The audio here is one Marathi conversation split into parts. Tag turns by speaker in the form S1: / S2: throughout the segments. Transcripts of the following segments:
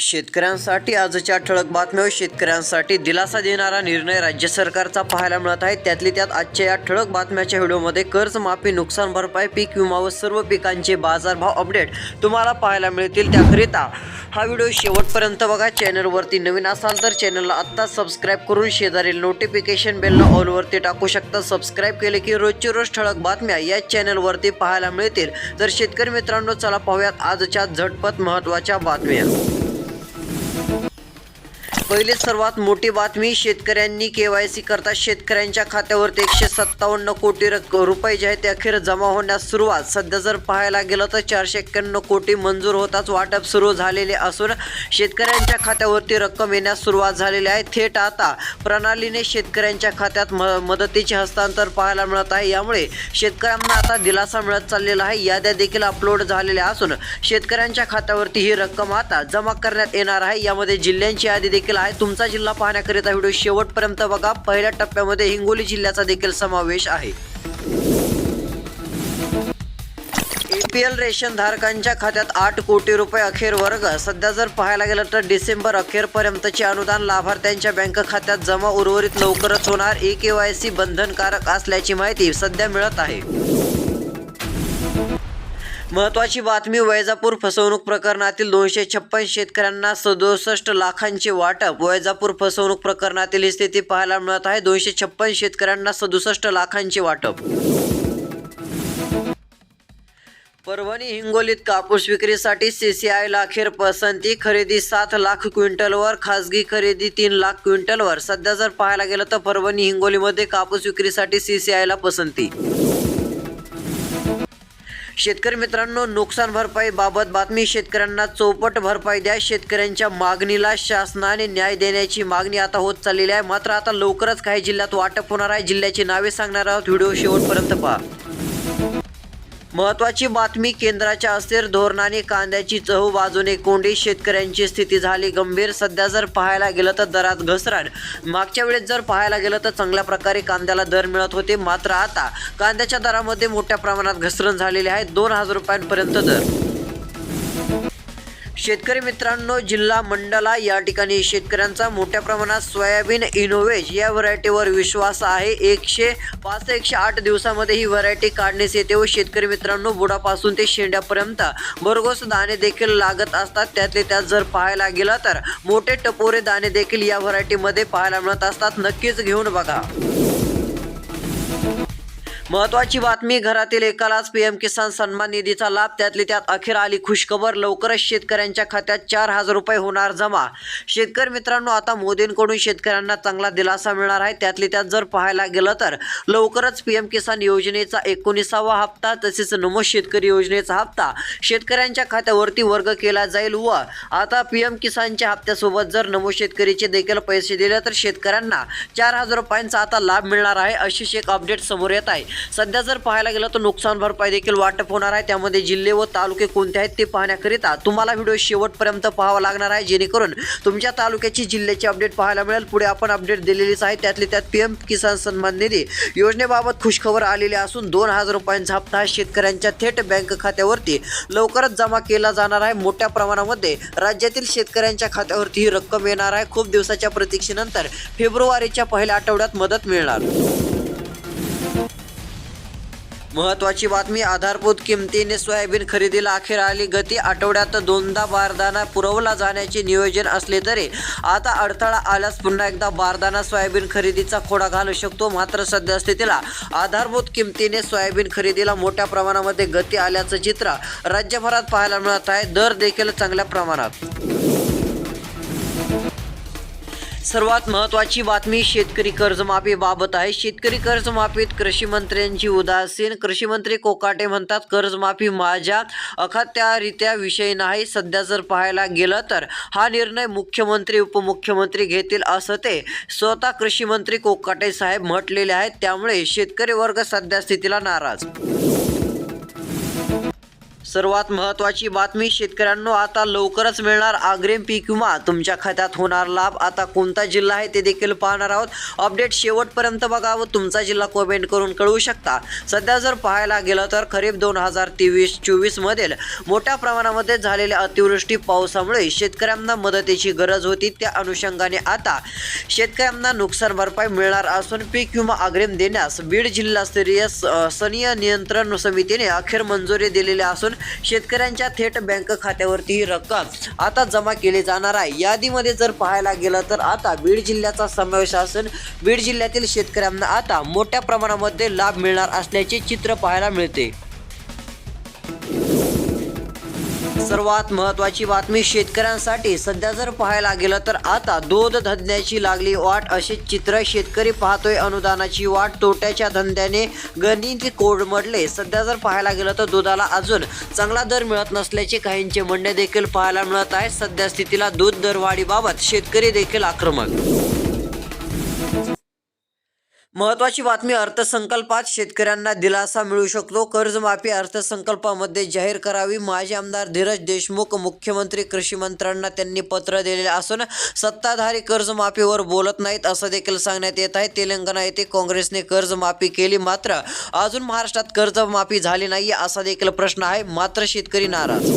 S1: शेतकऱ्यांसाठी आजच्या ठळक बातम्या शेतकऱ्यांसाठी दिलासा देणारा निर्णय राज्य सरकारचा पाहायला मिळत आहे. त्यातली त्यात आजच्या या ठळक बातम्याच्या व्हिडिओमध्ये कर्जमाफी नुकसान भरपाई पीक विमा व सर्व पिकांचे बाजारभाव अपडेट तुम्हाला पाहायला मिळतील. त्याकरिता हा व्हिडिओ शेवटपर्यंत बघा. चॅनलवरती नवीन असाल तर चॅनलला आत्ता सबस्क्राईब करून शेजारील नोटिफिकेशन बेलला ऑलवरती टाकू शकता. सबस्क्राईब केले की रोजची रोज ठळक बातम्या या चॅनलवरती पाहायला मिळतील. तर शेतकरी मित्रांनो चला पाहूयात आजच्या झटपट महत्त्वाच्या बातम्या. पहिली सर्वात मोठी बातमी शेतकऱ्यांनी केवायसी करता शेतकऱ्यांच्या खात्यावरती एकशे सत्तावन्न कोटी रक रुपये जे आहेत ते अखेर जमा होण्यास सुरुवात. सध्या जर पाहायला गेलं तर चारशे एक्क्याण्णव कोटी मंजूर होताच वाटप सुरू झालेले असून शेतकऱ्यांच्या खात्यावरती रक्कम येण्यास सुरुवात झालेली आहे. थेट आता प्रणालीने शेतकऱ्यांच्या खात्यात म मदतीचे हस्तांतर पाहायला मिळत आहे. यामुळे शेतकऱ्यांना आता दिलासा मिळत चाललेला आहे. याद्या देखील अपलोड झालेल्या असून शेतकऱ्यांच्या खात्यावरती ही रक्कम आता जमा करण्यात येणार आहे. यामध्ये जिल्ह्यांची यादी देखील आहे तुमचा जिल्हा पाहण्याकरिता व्हिडिओ शेवटपर्यंत बघा. पहिल्या टप्प्यामध्ये हिंगोली जिल्ह्याचा देखील समावेश आहे. एपीएल रेशन धारकांच्या खात्यात आठ कोटी रुपये अखेर वर्ग. सध्या जर पाहायला गेलं तर डिसेंबर अखेरपर्यंतचे अनुदान लाभार्थ्यांच्या बँक खात्यात जमा उर्वरित लवकरच होणार. ए के वाय सी बंधनकारक असल्याची माहिती सध्या मिळत आहे. महत्वाची बातमी वैजापूर फसवणूक प्रकरणातील दोनशे छप्पन शेतकऱ्यांना सदुसष्ट लाखांचे वाटप. वैजापूर फसवणूक प्रकरणातील ही स्थिती पाहायला मिळत आहे. दोनशे छप्पन शेतकऱ्यांना सदुसष्ट लाखांचे वाटप. परभणी हिंगोलीत कापूस विक्रीसाठी सीसीआयला अखेर पसंती. खरेदी सात लाख क्विंटलवर खासगी खरेदी तीन लाख क्विंटलवर. सध्या जर पाहायला गेलं तर परभणी हिंगोलीमध्ये कापूस विक्रीसाठी सीसीआयला पसंती. शेतकरी मित्रांनो नुकसान भरपाई बाबत बातमी. शेतकऱ्यांना चौपट भरपाई द्या. शेतकऱ्यांच्या मागणीला शासनाने न्याय देण्याची मागणी आता होत चाललेली आहे. मात्र आता लवकरच काही जिल्ह्यात वाटप होणार आहे. जिल्ह्याची नावे सांगणार आहोत. व्हिडिओ शेवटपर्यंत पहा. महत्वाची बातमी केंद्राच्या अस्थिर धोरणाने कांद्याची चहू बाजूने कोंडी शेतकऱ्यांची स्थिती झाली गंभीर. सध्या जर पाहायला गेलं तर दरात घसरण. मागच्या वेळेस जर पाहायला गेलं तर चांगल्या प्रकारे कांद्याला दर मिळत होते मात्र आता कांद्याच्या दरामध्ये मोठ्या प्रमाणात घसरण झालेली आहे. दोन हजार रुपयांपर्यंत दर. शेतकरी मित्रांनो जिल्हा मंडला या ठिकाणी शेतकऱ्यांचा मोठ्या प्रमाणात सोयाबीन इनोव्हेज या व्हरायटीवर विश्वास आहे. एकशे पाच ते एकशे आठ दिवसामध्ये ही व्हरायटी काढण्यास येते व शेतकरी मित्रांनो बुडापासून ते शेंड्यापर्यंत भरघोस दाणे देखील लागत असतात. त्यातले त्यात जर पाहायला गेलं तर मोठे टपोरे दाणे देखील या व्हरायटीमध्ये पाहायला मिळत असतात. नक्कीच घेऊन बघा. महत्वाची बातमी घरातील एकालाच पीएम किसान सन्मान निधीचा लाभ त्यातली त्यात अखेर आली खुशखबर लवकरच शेतकऱ्यांच्या खात्यात चार हजार रुपये होणार जमा. शेतकरी मित्रांनो आता मोदींकडून शेतकऱ्यांना चांगला दिलासा मिळणार आहे. त्यातली त्यात जर पाहायला गेलं तर लवकरच पीएम किसान योजनेचा एकोणीसावा हप्ता तसेच नमो शेतकरी योजनेचा हप्ता शेतकऱ्यांच्या खात्यावरती वर्ग केला जाईल व आता पीएम किसानच्या हप्त्यासोबत जर नमो शेतकरीचे देखील पैसे दिले तर शेतकऱ्यांना चार हजार रुपयांचा आता लाभ मिळणार आहे अशीच एक अपडेट समोर येत आहे. सध्या जर पाहायला गेलं तर नुकसान भरपाई देखील वाटप होणार आहे. त्यामध्ये जिल्हे व तालुके कोणते आहेत ते पाहण्याकरिता तुम्हाला व्हिडिओ शेवटपर्यंत पाहावा लागणार आहे. जेणेकरून तुमच्या तालुक्याची जिल्ह्याची अपडेट पाहायला मिळेल. पुढे आपण अपडेट दिलेलीच आहे. त्यातली त्यात पीएम किसान सन्मान निधी योजनेबाबत खुशखबर आलेली असून दोन हजार रुपयांचा हप्ता शेतकऱ्यांच्या थेट बँक खात्यावरती लवकरच जमा केला जाणार आहे. मोठ्या प्रमाणामध्ये राज्यातील शेतकऱ्यांच्या खात्यावरती ही रक्कम येणार आहे. खूप दिवसाच्या प्रतीक्षेनंतर फेब्रुवारीच्या पहिल्या आठवड्यात मदत मिळणार. महत्वाची बातमी आधारभूत किमतीने सोयाबीन खरेदीला अखेर आली. गती आठवड्यात दोनदा बारदाना पुरवला जाण्याचे नियोजन असले तरी आता अडथळा आल्यास पुन्हा एकदा बारदाना सोयाबीन खरेदीचा खोडा घालू शकतो. मात्र सध्या स्थितीला आधारभूत किमतीने सोयाबीन खरेदीला मोठ्या प्रमाणामध्ये गती आल्याचं चित्र राज्यभरात पाहायला मिळत आहे. दर देखील चांगल्या प्रमाणात. सर्वात महत्त्वाची बातमी शेतकरी कर्जमाफी बाबत आहे. शेतकरी कर्जमाफीत कृषी मंत्र्यांची उदासीन. कृषी मंत्री कोकाटे म्हणतात कर्जमाफी माझ्या अखात्यारित्या विषय नाही. सध्या जर पाहायला गेलं तर हा निर्णय मुख्यमंत्री उपमुख्यमंत्री घेतील असं ते स्वतः कृषी मंत्री कोकाटे साहेब म्हटलेले आहेत. त्यामुळे शेतकरी वर्ग सध्या स्थितीला नाराज. सर्वात महत्त्वाची बातमी शेतकऱ्यांनो आता लवकरच मिळणार अग्रिम पीक विमा. तुमच्या खात्यात होणार लाभ. आता कोणता जिल्हा आहे ते देखील पाहणार आहोत. अपडेट शेवटपर्यंत बघा व तुमचा जिल्हा कमेंट करून कळवू शकता. सध्या जर पाहायला गेलं तर खरीप दोन हजार तेवीस चोवीसमधील मोठ्या प्रमाणामध्ये झालेल्या अतिवृष्टी पावसामुळे शेतकऱ्यांना मदतीची गरज होती. त्या अनुषंगाने आता शेतकऱ्यांना नुकसान भरपाई मिळणार असून पीक विमा अग्रिम देण्यास बीड जिल्हास्तरीय स- सनीय नियंत्रण समितीने अखेर मंजुरी दिलेली असून शेतकऱ्यांच्या थेट बँक खात्यावरती ही रक्कम आता जमा केली जाणार आहे. यादीमध्ये जर पाहायला गेलं तर आता बीड जिल्ह्याचा समावेश असून बीड जिल्ह्यातील शेतकऱ्यांना आता मोठ्या प्रमाणामध्ये लाभ मिळणार असल्याचे चित्र पाहायला मिळते. सर्वात महत्त्वाची बातमी शेतकऱ्यांसाठी. सध्या जर पाहायला गेलं तर आता दूध धंद्याची लागली वाट असे चित्र शेतकरी पाहतोय. अनुदानाची वाट तोट्याच्या धंद्याने गणित कोडमडले. सध्या जर पाहायला गेलं तर दुधाला अजून चांगला दर मिळत नसल्याचे काहींचे म्हणणे देखील पाहायला मिळत आहे. सध्या स्थितीला दूध दरवाढीबाबत शेतकरी देखील आक्रमक महत्वाची बातमी अर्थसंकल्पात शेतकऱ्यांना दिलासा मिळू शकतो. कर्जमाफी अर्थसंकल्पामध्ये जाहीर करावी. माजी आमदार धीरज देशमुख मुख्यमंत्री कृषी मंत्र्यांना त्यांनी पत्र दिलेले असून सत्ताधारी कर्जमाफीवर बोलत नाहीत असं देखील सांगण्यात येत आहे. तेलंगणा येथे काँग्रेसने कर्जमाफी केली. मात्र अजून महाराष्ट्रात कर्जमाफी झाली नाही असा देखील प्रश्न आहे. मात्र शेतकरी नाराज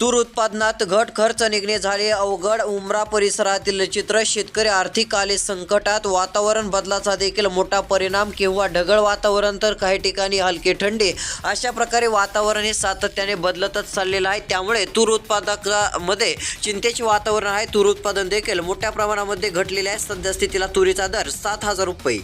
S1: तूर उत्पादनात घट खर्च निघणे झाले. अवघड उमरा परिसरातील चित्र शेतकरी आर्थिक आले संकटात. वातावरण बदलाचा देखील मोठा परिणाम किंवा ढगळ वातावरण तर काही ठिकाणी हलके थंडी. अशा प्रकारे वातावरण हे सातत्याने बदलतच चाललेलं आहे. त्यामुळे तूर उत्पादकामध्ये चिंतेचे वातावरण आहे. तूर उत्पादन देखील मोठ्या प्रमाणामध्ये घटलेले आहे. सध्या स्थितीला तुरीचा दर सात हजार रुपये.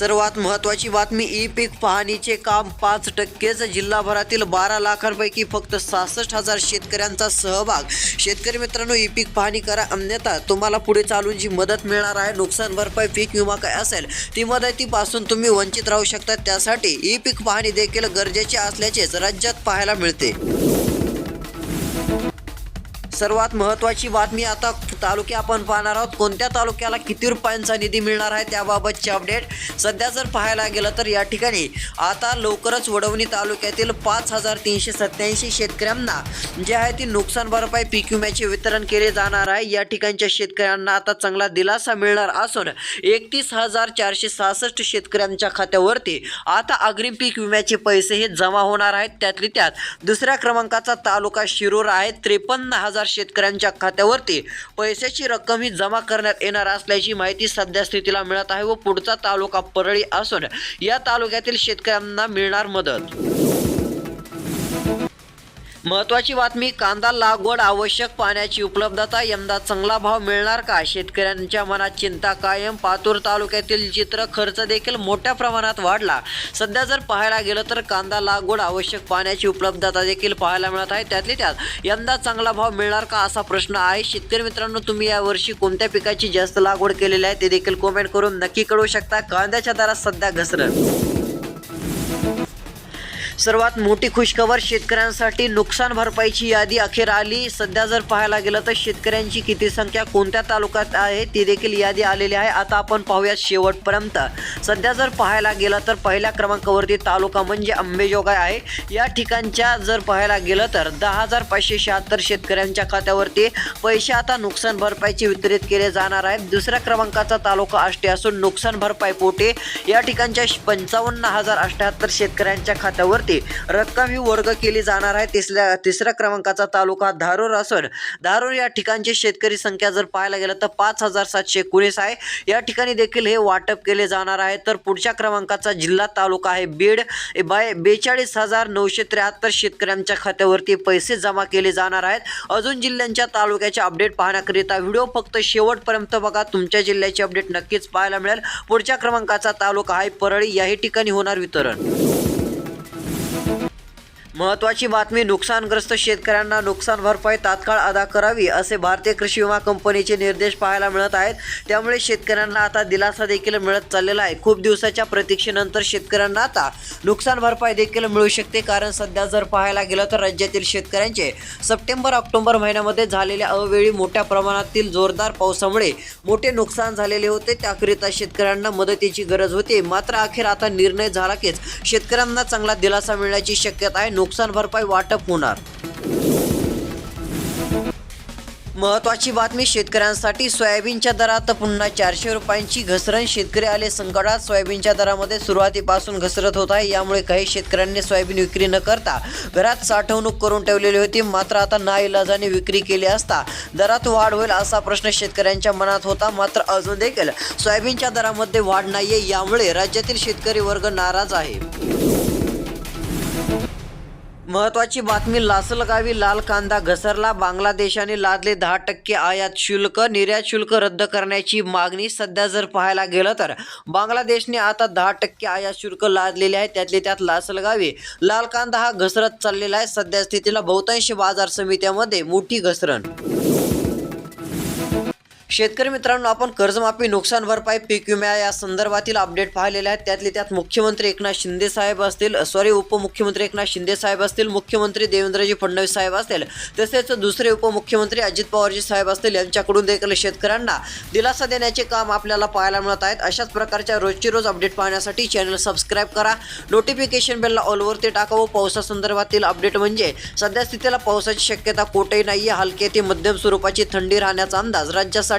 S1: सर्वात महत्त्वाची बातमी ई पीक पाहणीचे काम पाच टक्केच जिल्हाभरातील बारा लाखांपैकी फक्त सहासष्ट हजार शेतकऱ्यांचा सहभाग. शेतकरी मित्रांनो ई पीक पाहणी करा अन्यथा तुम्हाला पुढे चालून जी मदत मिळणार आहे नुकसान भरपाई पीक विमा काय असेल ती मदतीपासून तुम्ही वंचित राहू शकता. त्यासाठी ई पीक पाहणी देखील गरजेची असल्याचेच राज्यात पाहायला मिळते. सर्वात महत्त्वाची बातमी आता तालुके आपण पाहणार आहोत. कोणत्या तालुक्याला किती रुपयांचा निधी मिळणार आहे त्याबाबतचे अपडेट सध्या जर पाहायला गेलं तर या ठिकाणी आता लवकरच वडवणी तालुक्यातील पाच हजार तीनशे सत्याऐंशी शेतकऱ्यांना जे आहे ती नुकसान भरपाई पीक विम्याचे वितरण केले जाणार आहे. या ठिकाणच्या शेतकऱ्यांना आता चांगला दिलासा मिळणार असून एकतीस हजार चारशे सहासष्ट शेतकऱ्यांच्या खात्यावरती आता अग्रिम पीक विम्याचे पैसे हे जमा होणार आहेत. त्यातली त्यात दुसऱ्या क्रमांकाचा तालुका शिरूर आहे. त्रेपन्न हजार शेतकऱ्यांच्या खात्यावरती पैशाची रक्कम ही जमा करण्यात येणार असल्याची माहिती सध्या स्थितीला मिळत आहे व पुढचा तालुका परळी असून या तालुक्यातील शेतकऱ्यांना मिळणार मदत. महत्वाची बातमी कांदा लागवड आवश्यक पाण्याची उपलब्धता यंदा चांगला भाव मिळणार का? शेतकऱ्यांच्या मनात चिंता कायम. पातूर तालुक्यातील चित्र खर्च देखील मोठ्या प्रमाणात वाढला. सध्या जर पाहायला गेलं तर कांदा लागवड आवश्यक पाण्याची उपलब्धता देखील पाहायला मिळत आहे. त्यातली त्यात यंदा चांगला भाव मिळणार का असा प्रश्न आहे. शेतकरी मित्रांनो तुम्ही यावर्षी कोणत्या पिकाची जास्त लागवड केलेली आहे ते देखील कमेंट करून नक्की कळू शकता. कांद्याच्या दरात सध्या घसरण. सर्वात मोठी खुशखबर शेतकऱ्यांसाठी नुकसान भरपाईची यादी अखेर आली. सध्या जर पाहायला गेलं तर शेतकऱ्यांची किती संख्या कोणत्या तालुक्यात आहे ती देखील यादी आलेली आहे. आता आपण पाहूयात शेवटपर्यंत. सध्या जर पाहायला गेलं तर पहिल्या क्रमांकावरती तालुका म्हणजे अंबेजोगाई आहे. या ठिकाणच्या जर पाहायला गेलं तर दहा हजार पाचशे शहात्तर शेतकऱ्यांच्या खात्यावरती पैसे आता नुकसान भरपाईचे वितरित केले जाणार आहेत. दुसऱ्या क्रमांकाचा तालुका आष्टे असून नुकसान भरपाई पोटे या ठिकाणच्या पंचावन्न हजार अठ्याहत्तर शेतकऱ्यांच्या खात्यावरती रक्कम ही वर्ग केली जाणार आहे. तिसऱ्या तिसऱ्या क्रमांकाचा तालुका धारूर असून धारूर या ठिकाणची शेतकरी संख्या जर पाहायला गेलं तर पाच हजार सातशे एकोणीस आहे. या ठिकाणी देखील हे वाटप केले जाणार आहे. तर पुढच्या क्रमांकाचा जिल्हा तालुका आहे बीड. बाय बेचाळीस हजार नऊशे त्र्याहत्तर शेतकऱ्यांच्या खात्यावरती पैसे जमा केले जाणार आहेत. अजून जिल्ह्यांच्या तालुक्याचे अपडेट पाहण्याकरिता व्हिडिओ फक्त शेवटपर्यंत बघा. तुमच्या जिल्ह्याचे अपडेट नक्कीच पाहायला मिळेल. पुढच्या क्रमांकाचा तालुका आहे परळी. याही ठिकाणी होणार वितरण. महत्त्वाची बातमी नुकसानग्रस्त शेतकऱ्यांना नुकसान भरपाई तात्काळ अदा करावी असे भारतीय कृषी विमा कंपनीचे निर्देश पाहायला मिळत आहेत. त्यामुळे शेतकऱ्यांना आता दिलासा देखील मिळत चाललेला आहे. खूप दिवसाच्या प्रतीक्षेनंतर शेतकऱ्यांना आता नुकसान भरपाई देखील मिळू शकते. कारण सध्या जर पाहायला गेलं तर राज्यातील शेतकऱ्यांचे सप्टेंबर ऑक्टोबर महिन्यामध्ये झालेल्या अवेळी मोठ्या प्रमाणातील जोरदार पावसामुळे मोठे नुकसान झालेले होते. त्याकरिता शेतकऱ्यांना मदतीची गरज होती. मात्र अखेर आता निर्णय झाला कीच शेतकऱ्यांना चांगला दिलासा मिळण्याची शक्यता आहे. नुकसान भरपाई वाटप होणार. महत्वाची बातमी शेतकऱ्यांसाठी सोयाबीनच्या दरात पुन्हा चारशे रुपयांची घसरण. शेतकरी आले संकटात सोयाबीनच्या दरामध्ये सुरुवातीपासून घसरत होत. आहे यामुळे काही शेतकऱ्यांनी सोयाबीन विक्री न करता घरात साठवणूक करून ठेवलेली होती. मात्र आता नाईलाजाने विक्री केली असता दरात वाढ होईल असा प्रश्न शेतकऱ्यांच्या मनात होता. मात्र अजून देखील सोयाबीनच्या दरामध्ये वाढ नाहीये. यामुळे राज्यातील शेतकरी वर्ग नाराज आहे. महत्वाची बातमी लासलगावी लाल कांदा घसरला. बांगलादेशाने लादले दहा टक्के आयात शुल्क निर्यात शुल्क रद्द करण्याची मागणी सध्या जर पाहायला गेलं तर. बांगलादेशने आता दहा टक्के आयात शुल्क लादलेले आहे त्यातले त्यात लासलगावी लाल कांदा हा घसरत चाललेला आहे. सध्या स्थितीला बहुतांश बाजार समित्यामध्ये मोठी घसरण. शेतकरी मित्रांनो आपण कर्जमाफी नुकसान भरपाई पीक विमा या संदर्भातील अपडेट पाहिलेले आहेत. त्यातले त्यात मुख्यमंत्री एकनाथ शिंदे साहेब असतील सॉरी उपमुख्यमंत्री एकनाथ शिंदे साहेब असतील मुख्यमंत्री देवेंद्रजी फडणवीस साहेब असतील तसेच दुसरे उपमुख्यमंत्री अजित पवारजी साहेब असतील यांच्याकडून देखील शेतकऱ्यांना दिलासा देण्याचे काम आपल्याला पाहायला मिळत आहेत. अशाच प्रकारच्या रोजची रोज अपडेट पाहण्यासाठी चॅनल सबस्क्राईब करा. नोटिफिकेशन बेलला ऑलवरती टाका व पावसासंदर्भातील अपडेट म्हणजे सध्या स्थितीला पावसाची शक्यता कोठेही नाही आहे हलके ते मध्यम स्वरूपाची थंडी राहण्याचा अंदाज राज्यासाठी